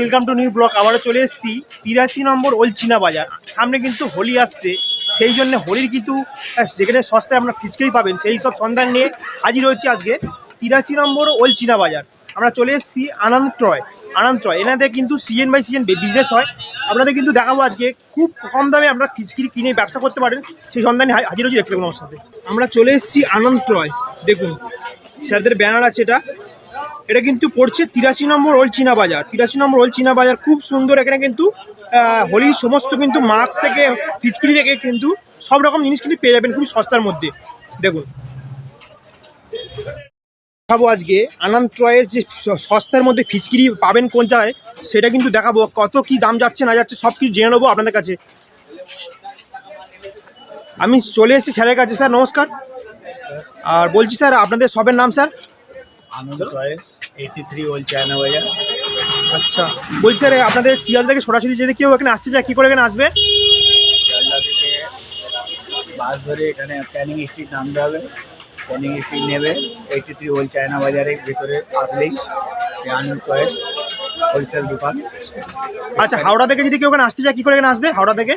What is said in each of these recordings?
Welcome to new block, আবারও চলে এসেছি তিরাশি নম্বর ওলচিনা বাজার। সামনে কিন্তু হোলি আসছে, সেই জন্য হোলির কিন্তু যেখানে সস্তায় আপনার ফিচকারি পাবেন, সেই সব সন্ধান নিয়ে হাজির হয়েছি আজকে তিরাশি নম্বর ওলচিনা বাজার। আমরা চলে এসেছি আনন্দ ট্রয় আনন্দ ট্রয় এনাদের কিন্তু সিজন বাই সিজন বিজনেস হয়। আপনাদের কিন্তু দেখাবো আজকে, খুব কম দামে আপনারা ফিচকিরি কিনে ব্যবসা করতে পারেন, সেই সন্ধানে হাজির হয়েছি দেখতে পাবেন আমার সাথে। আমরা চলে এসেছি আনন্দ ট্রয় দেখুন। স্যারদের ব্যানার আছে এটা। এটা কিন্তু পড়ছে তিরাশি নম্বর ওল্ড চীনা বাজার। তিরাশি নম্বর ওল্ড চীনা বাজার খুব সুন্দর, এখানে কিন্তু হোলির সমস্ত কিন্তু মাস্ক থেকে ফিচকিরি থেকে কিন্তু সব রকম জিনিস কিন্তু পেয়ে যাবেন খুবই সস্তার মধ্যে। দেখুন। দেখাবো আজকে আনন্দ ট্রয়ের যে সস্তার মধ্যে ফিচকিরি পাবেন কোনটায় সেটা কিন্তু দেখাবো। কত কি দাম যাচ্ছে, না যাচ্ছে, সব কিছু জেনে নেব আপনাদের কাছে। আমি চলে এসেছি স্যারের কাছে। স্যার, নমস্কার। আর বলছি স্যার, আপনাদের সবের নাম, sir? Anand choice eighty three ওল চায়না বাজার। আচ্ছা বলছি স্যার আপনাদের শিয়াল থেকে সরাসরি যদি কেউ এখানে আসতে চায় কী করে এখানে আসবে? শিয়ালদা থেকে বাস ধরে এখানে ক্যানিং স্ট্রিট নামতে হবে। ক্যানিং স্ট্রিট নেবে এইটি থ্রি ওল চায়না বাজারের ভিতরে আসলেই আনন্দ চয়েস হোলসেল দোকান। আচ্ছা হাওড়া থেকে যদি কেউ এখানে আসতে চায় কী করে এখানে আসবে হাওড়া থেকে?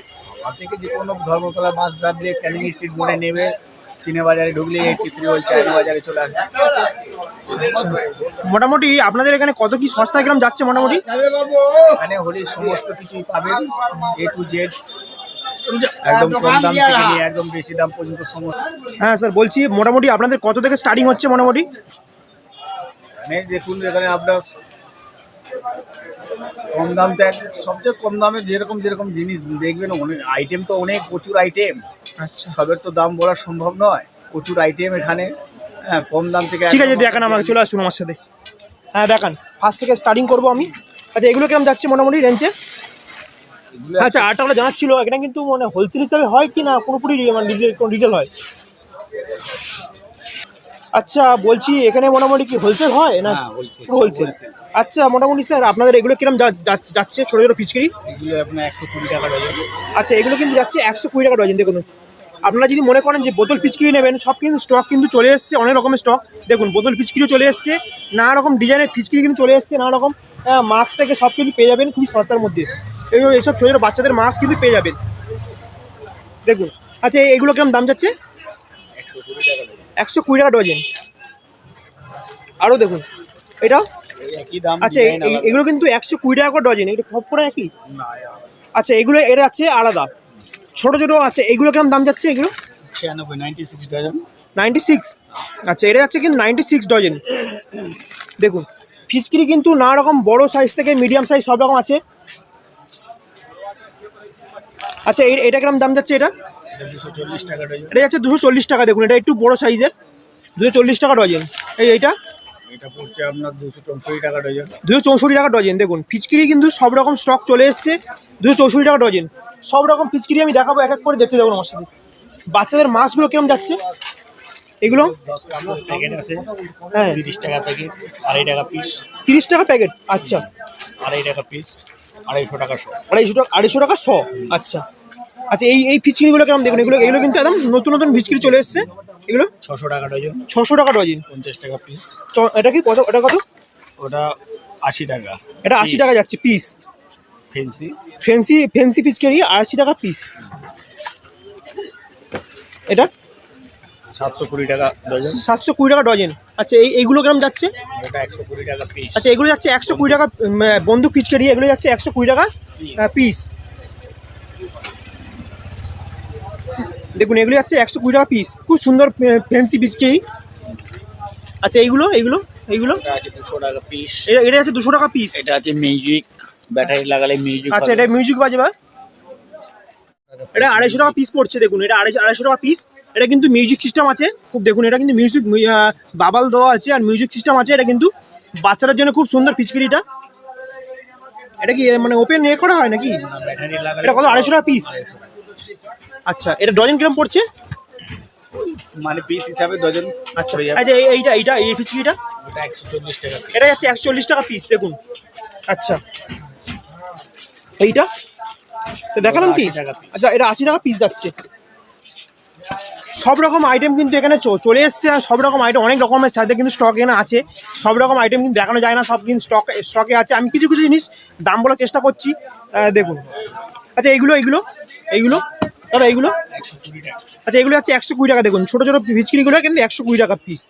আর থেকে যে কোনো ধর্মতলা বাস দাঁড়িয়ে ক্যানিং স্ট্রিট মোড়ে নেবে। চিনে বাজারে ঢুকলে এইটি থ্রি ওল চায়না বাজারে চলে আসবে। মোটামুটি আপনাদের এখানে কত কি সস্তা গ্রাম যাচ্ছে মোটামুটি? এখানে হোলির সমস্ত কিছুই পাবেন এ টু জেড একদম কম দাম থেকে নিয়ে একদম বেশি দাম পর্যন্ত সমস্ত। হ্যাঁ স্যার বলছি মোটামুটি আপনাদের কত থেকে স্টার্টিং হচ্ছে মোটামুটি? দেখুন এখানে আপনার কম দাম তো সবচেয়ে কম দামে যেরকম যেরকম জিনিস দেখবেন অনেক আইটেম তো অনেক প্রচুর আইটেম আচ্ছা সবের তো দাম বলা সম্ভব নয়। প্রচুর আইটেম এখানে হ্যাঁ কম দাম থেকে ঠিক আছে দেখান আমাকে চলে আসুন আমার সাথে। হ্যাঁ দেখান। ফার্স্ট থেকে স্টার্টিং করব আমি। আচ্ছা এগুলো কিরম যাচ্ছে মোটামুটি রেঞ্জে আচ্ছা আটটা আমরা জানার ছিল এখানে কিন্তু মানে হোলসেল হিসাবে হয় কি না পুরোপুরি মানে রিটেল হয়। আচ্ছা বলছি এখানে মোটামুটি কি হোলসেল হয় না হ্যাঁ, হোলসেল আচ্ছা মোটামুটি স্যার আপনাদের এগুলো কিরম যাচ্ছে? ছোটো ছোটো পিচকিরি এগুলো আপনার একশো কুড়ি টাকা ডজন আচ্ছা এগুলো কিন্তু যাচ্ছে একশো কুড়ি টাকা ডজন দেখুন। আপনারা যদি মনে করেন যে বোতল পিচকিরি নেবেন সব কিন্তু স্টক কিন্তু চলে এসছে অনেক রকমের স্টক দেখুন বোতল পিচকিরিও চলে এসছে নানা রকম ডিজাইনের পিচকিরি কিন্তু চলে এসছে নানা রকম মাস্ক থেকে সব কিন্তু পেয়ে যাবেন খুবই সস্তার মধ্যে। এগুলো এইসব ছোটো ছোটো বাচ্চাদের মাস্ক কিন্তু পেয়ে যাবেন। দেখুন। আচ্ছা এগুলো কিরম দাম যাচ্ছে? একশো কুড়ি টাকা একশো কুড়ি টাকা ডজন। আরও দেখুন এটা? আচ্ছা। এগুলো কিন্তু একশো কুড়ি টাকা করে ডজন এটা সব করে একই? আচ্ছা এগুলো এটা আছে আলাদা। ছোটো ছোটো আচ্ছা এগুলো কিরম দাম যাচ্ছে এগুলো? নাইনটি সিক্স আচ্ছা এটা যাচ্ছে কিন্তু নাইনটি সিক্স ডজন। দেখুন ফিচকিরি কিন্তু নানা রকম বড় সাইজ থেকে মিডিয়াম সাইজ সব রকম আছে। আচ্ছা এটা কিরম দাম যাচ্ছে এটা? এটা যাচ্ছে দুশো চল্লিশ টাকা দেখুন এটা একটু বড় সাইজের। দুশো চল্লিশ টাকা ডজন। এই এইটা? দুশো চৌষট্টি টাকা ডজন। দেখুন। ফিচকিরি কিন্তু সব রকম স্টক চলে এসছে। দুশো চৌষট্টি টাকা ডজন। সব রকম ফিচকিরি আমি দেখাবো এক এক করে দেখতে যাব আমার সাথে। বাচ্চাদের মাছগুলো কিরম যাচ্ছে? এগুলো? প্যাকেট আছে। হ্যাঁ। তিরিশ টাকা প্যাকেট আড়াই টাকা পিস তিরিশ টাকা প্যাকেট আচ্ছা। আড়াই টাকা পিস আড়াইশো টাকা শো। আড়াইশো টাকা আড়াইশো টাকা শ। আচ্ছা। আচ্ছা এই এই ফিচকিরিগুলো কেমন দেখুন? এগুলো এগুলো কিন্তু একদম নতুন নতুন ফিচকিরি চলে এসছে। এগুলো? ছশো টাকা ডজন। ছশো টাকা ডজন। পঞ্চাশ টাকা পিস এটা কি কত এটা কত? ওটা আশি টাকা। এটা আশি টাকা যাচ্ছে পিস ফেন্সি। ফেন্সি ফেন্সি ফিচকারি আশি টাকা পিস এটা? সাতশো কুড়ি টাকা ডজন। সাতশো কুড়ি টাকা ডজন। আচ্ছা এই এইগুলো কিরম যাচ্ছে? একশো কুড়ি টাকা পিস আচ্ছা এগুলো যাচ্ছে একশো কুড়ি টাকা বন্দুক পিচকারি এগুলো যাচ্ছে একশো কুড়ি টাকা পিস দেখুন এগুলো যাচ্ছে একশো কুড়ি টাকা পিস খুব সুন্দর ফেন্সি পিচকারি আচ্ছা এইগুলো এইগুলো এইগুলো? এটা আছে দুশো টাকা পিস এটা এটা দুশো টাকা পিস এটা আছে মিউজিক ব্যাটারি লাগালে মিউজিক আচ্ছা এটা মিউজিক বাজে বা? এটা আড়াইশো টাকা পিস পড়ছে দেখুন এটা আড়াইশো আড়াইশো টাকা পিস এটা কিন্তু মিউজিক সিস্টেম আছে। খুব দেখুন এটা কিন্তু মিউজিক বাবাল দেওয়া আছে আর মিউজিক সিস্টেম আছে এটা কিন্তু বাচ্চাদের জন্য খুব সুন্দর পিচকিরিটা। এটা কি মানে ওপেন এ করা হয় নাকি? এটা কত আড়াইশো টাকা পিস আচ্ছা এটা ডজন কিরম পড়ছে? মানে পিস হিসাবে ডজন আচ্ছা। আচ্ছা এই- এইটা এইটা এই পিচকিরিটা ওটা একশো চল্লিশ টাকা এটা যাচ্ছে একশো চল্লিশ টাকা পিস দেখুন। আচ্ছা। এইটা? তো দেখালাম কি। আচ্ছা এটা আশি টাকা পিস যাচ্ছে। সব রকম আইটেম কিন্তু এখানে চলে এসছে আর সব রকম আইটেম অনেক রকমের সাথে কিন্তু স্টক এখানে আছে। সব রকম আইটেম কিন্তু দেখানো যায় না সব কিন্তু স্টক স্টকে আছে। আমি কিছু কিছু জিনিস দাম বলার চেষ্টা করছি। দেখুন। আচ্ছা এইগুলো এইগুলো এইগুলো? দাদা এইগুলো আচ্ছা এগুলো হচ্ছে একশো কুড়ি টাকা, দেখুন, ছোটো ছোটো ভিচকিরিগুলো কিন্তু একশো কুড়ি টাকা পিস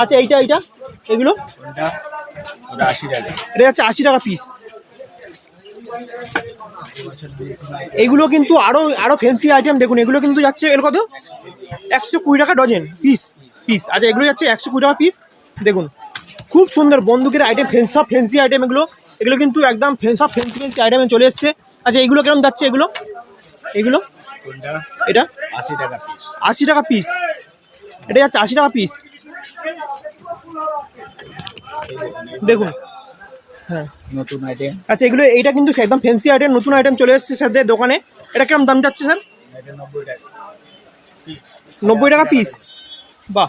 আচ্ছা এইটা এইটা? এগুলো? এটা হচ্ছে আশি টাকা পিস এইগুলো কিন্তু আরও আরও ফ্যান্সি আইটেম দেখুন, এগুলো কিন্তু যাচ্ছে, এর কত? একশো কুড়ি টাকা ডজন পিস পিস আচ্ছা এগুলো যাচ্ছে একশো কুড়ি টাকা পিস দেখুন, খুব সুন্দর বন্দুকের আইটেম ফেন্স সব ফ্যান্সি আইটেম এগুলো। এগুলো কিন্তু একদম সব ফ্যান্সি ফ্যান্সি আইটেমে চলে এসছে। আচ্ছা এগুলো কীরকম যাচ্ছে এগুলো? এগুলো? এটা? আশি টাকা পিস আশি টাকা পিস এটা যাচ্ছে আশি টাকা পিস দেখুন। হ্যাঁ। নতুন আইটেম আচ্ছা এগুলো এইটা কিন্তু একদম ফ্যান্সি আইটেম নতুন আইটেম চলে এসেছে সাথে দোকানে। এটা কীরকম দাম যাচ্ছে স্যার? নব্বই টাকা পিস বাহ।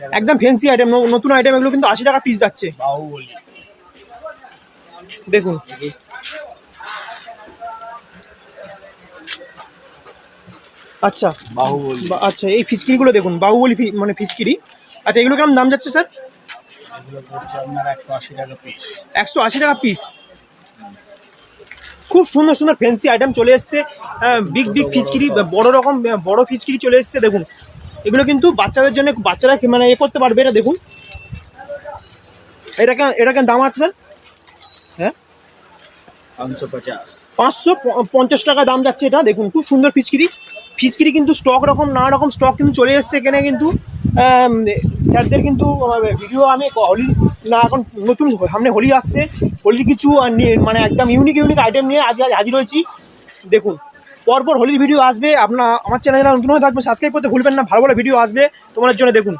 টাকা। একদম ফ্যান্সি আইটেম নতুন আইটেম এগুলো কিন্তু আশি টাকা পিস যাচ্ছে। দেখুন। আচ্ছা। বাহুবলি। আচ্ছা এই ফিচকিরিগুলো দেখুন বাহুবলি মানে ফিচকিরি। আচ্ছা এগুলো কেমন দাম যাচ্ছে স্যার? একশো আশি টাকা পিস খুব সুন্দর সুন্দর ফ্যান্সি আইটেম চলে এসছে। বিগ বিগ ফিচকিরি বড় রকম বড় ফিচকিরি চলে এসছে দেখুন। এগুলো কিন্তু বাচ্চাদের জন্য বাচ্চারা মানে এ করতে পারবে এটা দেখুন। এটা কেন এটা কেন দাম আছে স্যার? হ্যাঁ? পাঁচশো পঞ্চাশ টাকা দাম যাচ্ছে এটা দেখুন খুব সুন্দর ফিচকিরি। ফিচকিরি কিন্তু স্টক রকম নানা রকম স্টক কিন্তু চলে এসছে এখানে কিন্তু। স্যারদের কিন্তু ভিডিও আমি হোলি না এখন নতুন সামনে হোলি আসছে। হোলির কিছু নিয়ে- মানে একদম ইউনিক ইউনিক আইটেম নিয়ে আজ আজ হাজির হয়েছি। দেখুন পরপর হোলির ভিডিও আসবে। আপনার আমার চ্যানেলে নতুন হয়ে থাকবে সাবস্ক্রাইব করতে ভুলবেন না ভালো ভালো ভিডিও আসবে তোমার জন্য। দেখুন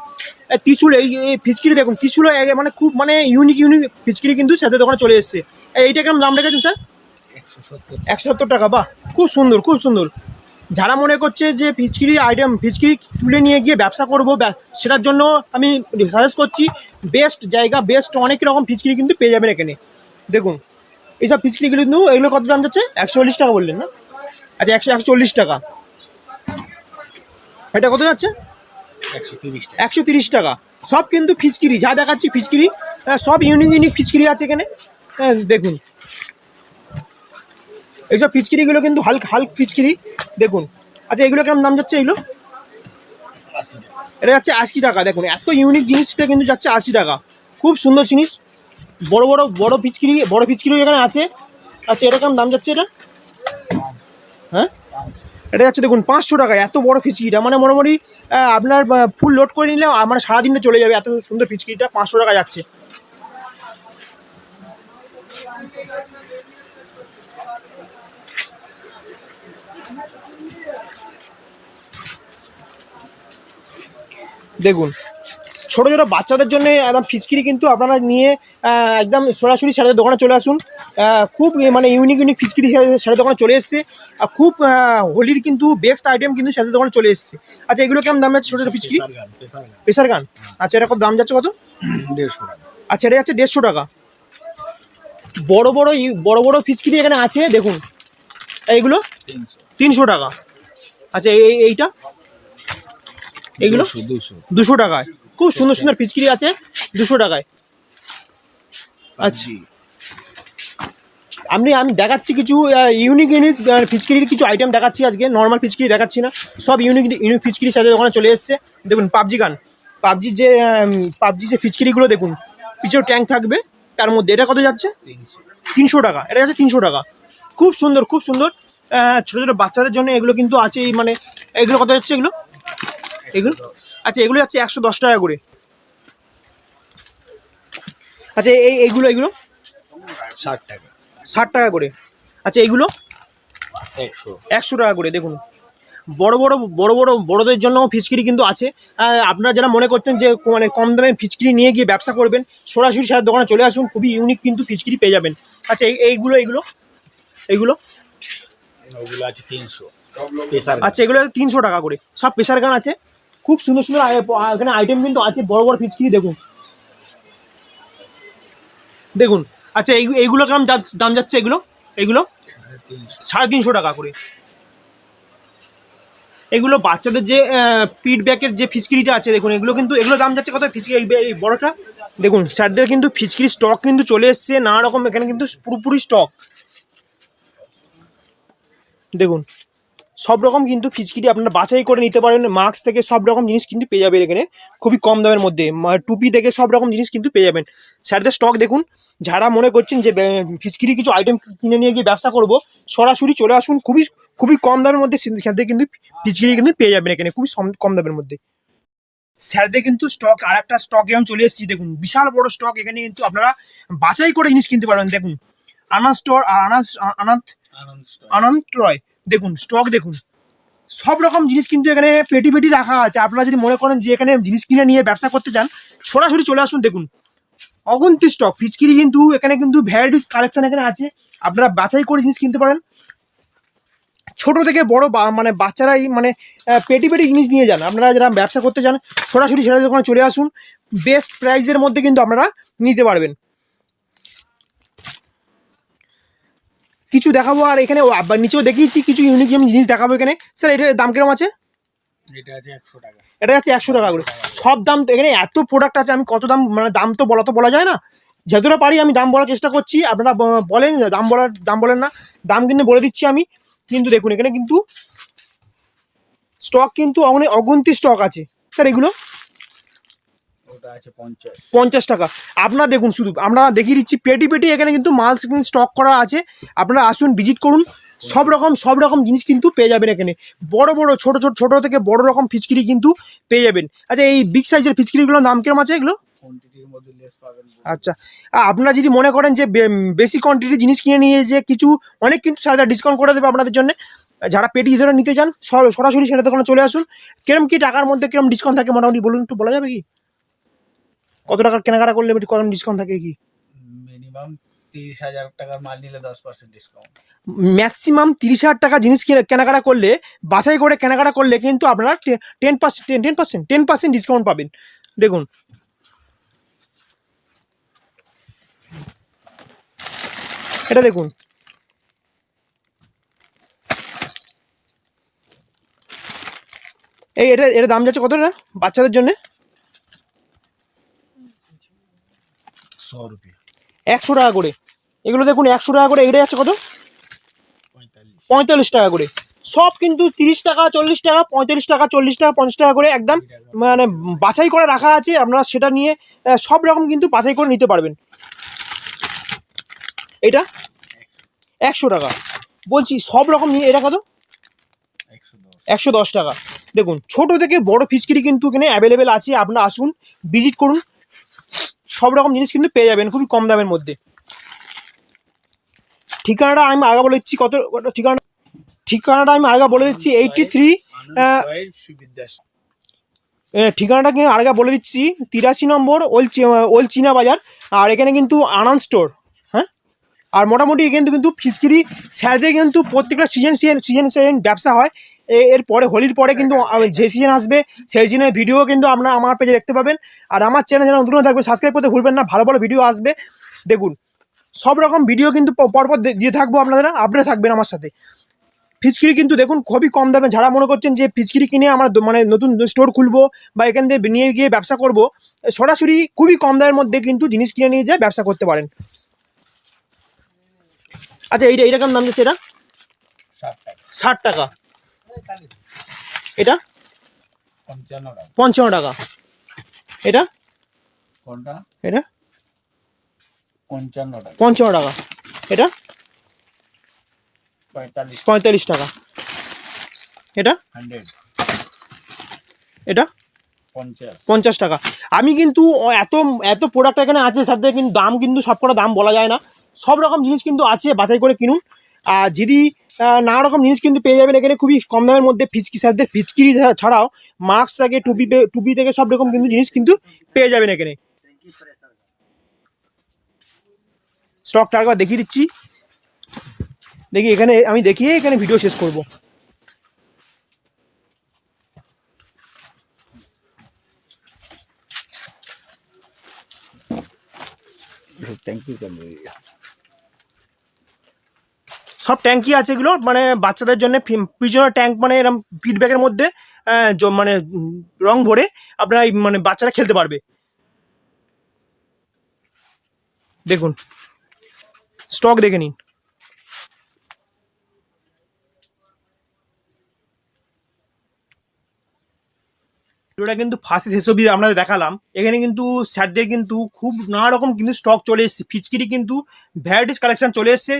ত্রিশুল এই ফিচকিরি দেখুন ত্রিশুল মানে খুব মানে ইউনিক ইউনিক ফিচকিরি কিন্তু স্যারদের দোকানে চলে এসছে। এই- এইটা কেমন দাম রেখেছেন স্যার? একশো একশো সত্তর টাকা বাহ খুব সুন্দর খুব সুন্দর। যারা মনে করছে যে ফিচকিরি আইটেম ফিচকিরি তুলে নিয়ে গিয়ে ব্যবসা করব সেটার জন্য আমি সাজেস্ট করছি বেস্ট জায়গা বেস্ট অনেক রকম ফিচকিরি কিন্তু পেয়ে যাবেন এখানে। দেখুন এইসব ফিচকিরিগুলো কিন্তু এগুলো কত দাম যাচ্ছে? একশো চল্লিশ টাকা বললেন না? আচ্ছা একশো একশো চল্লিশ টাকা। এটা কত যাচ্ছে? একশো তিরিশ টাকা। একশো তিরিশ টাকা। সব কিন্তু ফিচকিরি যা দেখাচ্ছি ফিচকিরি আহ, সব ইউনিক ইউনিক ফিচকিরি আছে এখানে। হ্যাঁ, দেখুন এইসব ফিচকিরিগুলো কিন্তু হালকা হালক ফিচকিরি। দেখুন। আচ্ছা এগুলো কেমন দাম যাচ্ছে এগুলো? এটা যাচ্ছে আশি টাকা দেখুন। এত ইউনিক জিনিসটা কিন্তু যাচ্ছে আশি টাকা। খুব সুন্দর জিনিস। বড় বড় বড় পিচকিরি বড় পিচকিরিও এখানে আছে। আচ্ছা এটা কেমন দাম যাচ্ছে এটা? হ্যাঁ? এটা যাচ্ছে দেখুন পাঁচশো টাকা। এত বড় ফিচকিরিটা। মানে মোটামুটি আপনার ফুল লোড করে নিলে আহ, মানে সারাদিনে চলে যাবে। এত সুন্দর ফিচকিরিটা পাঁচশো টাকা যাচ্ছে। দেখুন ছোটো ছোটো বাচ্চাদের জন্য একদম ফিচকিরি কিন্তু আপনারা নিয়ে একদম সরাসরি স্যারের দোকানে চলে আসুন। খুব মানে ইউনিক ইউনিক ফিচকিরি স্যারের দোকানে চলে এসছে। আর খুব হোলির কিন্তু বেস্ট আইটেম কিন্তু স্যারের দোকানে চলে এসছে। আচ্ছা এগুলো কেমন দাম যাচ্ছে ছোটো ছোটো ফিচকিরি? প্রেসার গান আচ্ছা এটা কত দাম যাচ্ছে কত? দেড়শো টাকা। আচ্ছা এটা যাচ্ছে দেড়শো টাকা। বড় বড় বড় বড় ফিচকিরি এখানে আছে দেখুন। এইগুলো? তিনশো। টাকা। আচ্ছা এই এই- এইটা? এইগুলো? দুশো টাকায়। খুব সুন্দর সুন্দর ফিচকিরি আছে দুশো টাকায়। আচ্ছা। আপনি আমি দেখাচ্ছি কিছু ইউনিক ইউনিক ফিচকিরির কিছু আইটেম দেখাচ্ছি আজকে। নর্মাল ফিচকিরি দেখাচ্ছি না। সব ইউনিক ইউনিক ফিচকিরির সাথে ওখানে চলে এসছে। দেখুন পাবজি গান। পাবজির যে পাবজি যে ফিচকিরিগুলো দেখুন। পিছেও ট্যাঙ্ক থাকবে। তার মধ্যে? এটা কত যাচ্ছে? তিনশো টাকা। এটা যাচ্ছে তিনশো টাকা। খুব সুন্দর খুব সুন্দর। ছোটো ছোটো বাচ্চাদের জন্য এগুলো কিন্তু আছে এই মানে এগুলো কত যাচ্ছে এগুলো? এগুলো? আচ্ছা এগুলো যাচ্ছে একশো দশ টাকা করে। আচ্ছা এই এইগুলো এগুলো ষাট টাকা। ষাট টাকা করে। আচ্ছা এইগুলো? একশো। একশো টাকা করে দেখুন। বড় বড় বড় বড় বড়দের জন্য ফিচকিরি কিন্তু আছে। আপনারা যারা মনে করছেন যে মানে কম দামে ফিচকিরি নিয়ে গিয়ে ব্যবসা করবেন সরাসরি স্যার দোকানে চলে আসুন খুবই ইউনিক কিন্তু ফিচকিরি পেয়ে যাবেন। আচ্ছা এই এইগুলো এইগুলো? এইগুলো? ওগুলো আছে তিনশো। আচ্ছা এগুলো তিনশো টাকা করে। সব প্রেশার গান আছে। খুব সুন্দর সুন্দর এখানে আইটেম কিন্তু আছে বড় বড় ফিচকিরি দেখুন। দেখুন। আচ্ছা এই এইগুলো কেমন দাম- দাম যাচ্ছে এগুলো? এগুলো? সাড়ে তিনশো টাকা করে। এগুলো বাচ্চাদের যে পিট ব্যাকের যে ফিচকিরিটা আছে, দেখুন, এগুলো কিন্তু, এগুলো দাম যাচ্ছে কত? ফিচকিরি এই বড়টা, দেখুন, স্যারদের কিন্তু ফিচকিরি স্টক কিন্তু চলে এসছে নানা রকম এখানে কিন্তু পুরোপুরি স্টক দেখুন সব রকম কিন্তু ফিচকিরি আপনারা বাছাই করে নিতে পারেন মাস্ক থেকে সব রকম জিনিস কিন্তু পেয়ে যাবেন এখানে খুবই কম দামের মধ্যে টুপি থেকে সব রকম জিনিস কিন্তু পেয়ে যাবেন স্যারদের স্টক দেখুন যারা মনে করছেন যে ফিচকিরি কিছু আইটেম কিনে নিয়ে গিয়ে ব্যবসা করব সরাসরি চলে আসুন খুবই খুবই কম দামের মধ্যে সেখান থেকে কিন্তু ফিচকিরি কিন্তু পেয়ে যাবেন এখানে খুবই সম- কম দামের মধ্যে স্যারদের কিন্তু স্টক আর একটা স্টক এখন চলে এসেছি দেখুন বিশাল বড় স্টক এখানে কিন্তু আপনারা বাছাই করে জিনিস কিনতে পারবেন দেখুন আনাজ স্টোর আনাজ আনন্দ। আনন্দ রয় দেখুন স্টক দেখুন। সব রকম জিনিস কিন্তু এখানে পেটি পেটি রাখা আছে। আপনারা যদি মনে করেন যে এখানে জিনিস কিনে নিয়ে ব্যবসা করতে চান, সরাসরি চলে আসুন, দেখুন। অগন্তি স্টক ফিচকিরি কিন্তু এখানে কিন্তু ভ্যারাইটিস কালেকশন এখানে আছে। আপনারা বাছাই করে জিনিস কিনতে পারেন। ছোট থেকে বড় বা- মানে বাচ্চারাই মানে পেটি পেটি জিনিস নিয়ে যান। আপনারা যারা ব্যবসা করতে চান, সরাসরি সেটা দোকানে চলে আসুন। বেস্ট প্রাইসের মধ্যে কিন্তু আপনারা নিতে পারবেন। কিছু দেখাবো আর এখানে নিচেও দেখিয়েছি কিছু ইউনিক জিনিস দেখাবো এখানে। স্যার এটার দাম কীরকম আছে? এটা আছে একশো টাকা। এটা আছে একশো টাকা করে। সব দাম তো এখানে এত প্রোডাক্ট আছে আমি কত দাম মানে দাম তো বলা তো বলা যায় না। যতটা পারি আমি দাম বলার চেষ্টা করছি আপনারা বলেন দাম বলার দাম বলেন না। দাম কিন্তু বলে দিচ্ছি আমি। কিন্তু দেখুন এখানে কিন্তু স্টক কিন্তু অনেক অগন্তি স্টক আছে। স্যার এগুলো? পঞ্চাশ। টাকা। আপনারা দেখুন শুধু আমরা দেখিয়ে দিচ্ছি পেটি পেটি এখানে কিন্তু মাল স্টক করা আছে। আপনারা আসুন ভিজিট করুন। সব রকম সব রকম জিনিস কিন্তু পেয়ে যাবেন এখানে। বড় বড় ছোট ছোট ছোট থেকে বড় রকম ফিচকিরি কিন্তু পেয়ে যাবেন। আচ্ছা এই বিগ সাইজের ফিচকিরিগুলোর দাম কিরম আছে এগুলো? আচ্ছা আপনারা যদি মনে করেন যে বেশি কোয়ান্টিটি জিনিস কিনে নিয়ে যে কিছু অনেক কিন্তু সাদা ডিসকাউন্ট করে দেবে আপনাদের জন্য। যারা পেটি ধরে নিতে চান সর- সরাসরি সেটা দোকানে চলে আসুন। কিরম কি টাকার মধ্যে কিরম ডিসকাউন্ট থাকে মোটামুটি বলুন একটু বলা যাবে কি? কত টাকার কেনাকাটা করলে একটু কত ডিসকাউন্ট থাকে কি? মিনিমাম তিরিশ হাজার টাকার মাল নিলে দশ পার্সেন্ট ডিসকাউন্ট ম্যাক্সিমাম তিরিশ হাজার টাকা জিনিস কিনে- কেনাকাটা করলে বাছাই করে কেনাকাটা করলে কিন্তু আপনারা ten percent ten percent ten percent discount পাবেন। দেখুন। এটা দেখুন। এই এটা এটা দাম যাচ্ছে কত এটা? বাচ্চাদের জন্য শো রুপিয়া একশো টাকা করে। এগুলো দেখুন একশো টাকা করে। এটা যাচ্ছে কত? পঁয়তাল্লিশ। টাকা করে। সব কিন্তু তিরিশ টাকা চল্লিশ টাকা পঁয়তাল্লিশ টাকা চল্লিশ টাকা পঞ্চাশ টাকা করে একদম মানে বাছাই করে রাখা আছে। আপনারা সেটা নিয়ে সব রকম কিন্তু বাছাই করে নিতে পারবেন। এটা? একশো টাকা। বলছি সব রকম নিয়ে এটা কত? একশো দশ একশো দশ টাকা। দেখুন ছোট থেকে বড় ফিচকিরি কিন্তু এখানে অ্যাভেলেবেল আছে। আপনারা আসুন ভিজিট করুন। সব রকম জিনিস কিন্তু পেয়ে যাবেন খুবই কম দামের মধ্যে। ঠিকানাটা আমি আগে বলে দিচ্ছি কত কত ঠিকানা ঠিকানাটা আমি আগে বলে দিচ্ছি এইটটি থ্রি ঠিকানাটা কিন্তু আগে বলে দিচ্ছি তিরাশি নম্বর ওল ওল চীনা বাজার আর এখানে কিন্তু আনন্দ স্টোর হ্যাঁ? আর মোটামুটি কিন্তু কিন্তু ফিচকিরি স্যারদের কিন্তু প্রত্যেকটা সিজন সিজন সিজন সিজন ব্যবসা হয়। এর পরে হোলির পরে কিন্তু আ- যে সিজন আসবে সেই সিজনের ভিডিও কিন্তু আপনারা আমার পেজে দেখতে পাবেন। আর আমার চ্যানেল যেন নতুন থাকবে সাবস্ক্রাইব করতে ভুলবেন না ভালো ভালো ভিডিও আসবে। দেখুন সব রকম ভিডিও কিন্তু পরপর দিয়ে থাকব আপনারা আপডেট থাকবেন আমার সাথে। ফিচকিরি কিন্তু দেখুন খুবই কম দামে। যারা মনে করছেন যে ফিচকিরি কিনে আমরা মানে নতুন স্টোর খুলবো বা এখান থেকে নিয়ে গিয়ে ব্যবসা করব সরাসরি খুবই কম দামের মধ্যে কিন্তু জিনিস কিনে নিয়ে যায় ব্যবসা করতে পারেন। আচ্ছা এইটা কেমন দাম দিচ্ছে এটা ষাট টাকা। এটা? পঞ্চান্ন টাকা। এটা? কোনটা? এটা? পঞ্চান্ন টাকা। পঞ্চান্ন টাকা। এটা? পঁয়তাল্লিশ পঁয়তাল্লিশ টাকা। এটা? হান্ড্রেড। এটা? পঞ্চাশ। টাকা। আমি কিন্তু এত এত প্রোডাক্ট এখানে আছে সাথে কিন্তু দাম কিন্তু সব কটা দাম বলা যায় না। সব রকম জিনিস কিন্তু আছে বাছাই করে কিনুন। আর যদি নানা রকম জিনিস কিন্তু পেয়ে যাবেন। এখানে খুবই কম দামের মধ্যে ফিচকি সারদের ফিচকিরি ছাড়াও মাস্ক থাকে, টুপি টুপি থেকে সব রকম কিন্তু জিনিস কিন্তু পেয়ে যাবেন এখানে। স্টকটা একবার দেখিয়ে দিচ্ছি। দেখি এখানে, আমি দেখিয়ে এখানে ভিডিও শেষ করব। থ্যাংক ইউ সব ট্যাঙ্কই আছে এগুলো মানে বাচ্চাদের জন্য পিছনের পিছনে ট্যাঙ্ক মানে এরকম ফিডব্যাকের মধ্যে মানে রং ভরে আপনারা মানে বাচ্চারা খেলতে পারবে। দেখুন স্টক দেখে নিন। ভিডিওটা কিন্তু ফার্স্ট শেষ আপনাদের দেখালাম। এখানে কিন্তু স্যারদের কিন্তু খুব নানা রকম কিন্তু স্টক চলে এসেছে। ফিচকিরি কিন্তু ভ্যারাইটিস কালেকশন চলে এসছে।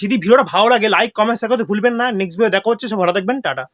যদি ভিডিওটা ভালো লাগে লাইক কমেন্ট শেয়ার করতে ভুলবেন না। নেক্সট ভিডিও দেখা হচ্ছে সব ভালো থাকবেন, টাটা।